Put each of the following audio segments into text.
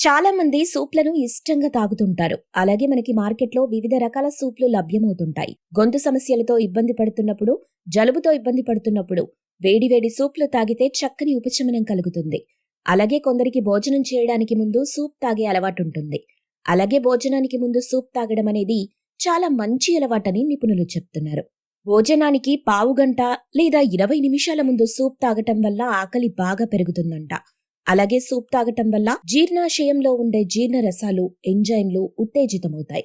చాలా మంది సూప్లను ఇష్టంగా తాగుతుంటారు. అలాగే మనకి మార్కెట్లో వివిధ రకాల సూప్లు లభ్యమవుతుంటాయి. గొంతు సమస్యలతో ఇబ్బంది పడుతున్నప్పుడు జలుబుతో ఇబ్బంది పడుతున్నప్పుడు వేడివేడి సూప్లు తాగితే చక్కని ఉపశమనం కలుగుతుంది. అలాగే కొందరికి భోజనం చేయడానికి ముందు సూప్ తాగే అలవాటు ఉంటుంది అలాగే భోజనానికి ముందు సూప్ తాగడం అనేది చాలా మంచి అలవాటని నిపుణులు చెప్తున్నారు. భోజనానికి పావు గంట లేదా ఇరవై నిమిషాల ముందు సూప్ తాగటం వల్ల ఆకలి బాగా పెరుగుతుందంట. అలాగే సూప్ తాగటం వల్ల జీర్ణాశయంలో ఉండే జీర్ణరసాలు ఎంజైన్లు ఎంజైమ్లు ఉత్తేజితమవుతాయి.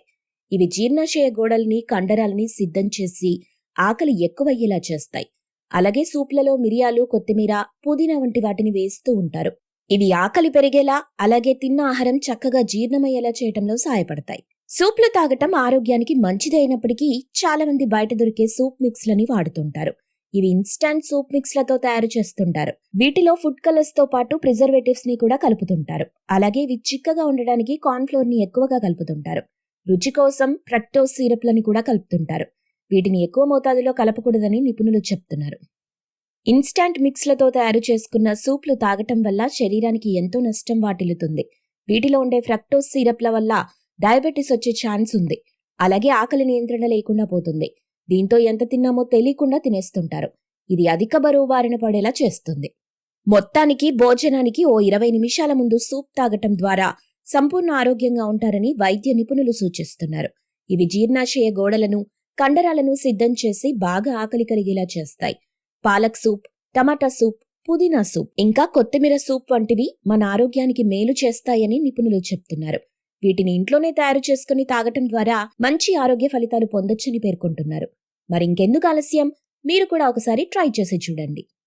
ఇవి జీర్ణాశయ గోడల్ని కండరాలని సిద్ధం చేసి ఆకలి ఎక్కువయ్యేలా చేస్తాయి. అలాగే సూప్లలో మిరియాలు కొత్తిమీర పుదీనా వంటి వాటిని వేస్తూ ఉంటారు. ఇవి ఆకలి పెరిగేలా అలాగే తిన్న ఆహారం చక్కగా జీర్ణమయ్యేలా చేయటంలో సహాయపడతాయి. సూప్లు తాగటం ఆరోగ్యానికి మంచిది అయినప్పటికీ చాలా మంది బయట దొరికే సూప్ మిక్స్లని వాడుతుంటారు. ఇవి ఇన్స్టాంట్ సూప్ మిక్స్లతో తయారు చేస్తుంటారు. వీటిలో ఫుడ్ కలర్స్తో పాటు ప్రిజర్వేటివ్స్ని కూడా కలుపుతుంటారు. అలాగే ఇవి చిక్కగా ఉండడానికి కార్న్ఫ్లోర్ని ఎక్కువగా కలుపుతుంటారు. రుచి కోసం ఫ్రక్టోస్ సిరప్లని కూడా కలుపుతుంటారు. వీటిని ఎక్కువ మోతాదులో కలపకూడదని నిపుణులు చెప్తున్నారు. ఇన్స్టాంట్ మిక్స్లతో తయారు చేసుకున్న సూప్లు తాగటం వల్ల శరీరానికి ఎంతో నష్టం వాటిల్లుతుంది. వీటిలో ఉండే ఫ్రక్టోస్ సిరప్ల వల్ల డయాబెటీస్ వచ్చే ఛాన్స్ ఉంది. అలాగే ఆకలి నియంత్రణ లేకుండా పోతుంది. దీంతో ఎంత తిన్నామో తెలియకుండా తినేస్తుంటారు. ఇది అధిక బరువు బారిన పడేలా చేస్తుంది. మొత్తానికి భోజనానికి ఓ ఇరవై నిమిషాల ముందు సూప్ తాగటం ద్వారా సంపూర్ణ ఆరోగ్యంగా ఉంటారని వైద్య నిపుణులు సూచిస్తున్నారు. ఇవి జీర్ణాశయ గోడలను కండరాలను సిద్ధం చేసి బాగా ఆకలి కలిగేలా చేస్తాయి. పాలక్ సూప్ టమాటా సూప్ పుదీనా సూప్ ఇంకా కొత్తిమీర సూప్ వంటివి మన ఆరోగ్యానికి మేలు చేస్తాయని నిపుణులు చెప్తున్నారు. వీటిని ఇంట్లోనే తయారు చేసుకుని తాగటం ద్వారా మంచి ఆరోగ్య ఫలితాలు పొందొచ్చని పేర్కొంటున్నారు. మరింకెందుకు ఆలస్యం? మీరు కూడా ఒకసారి ట్రై చేసి చూడండి.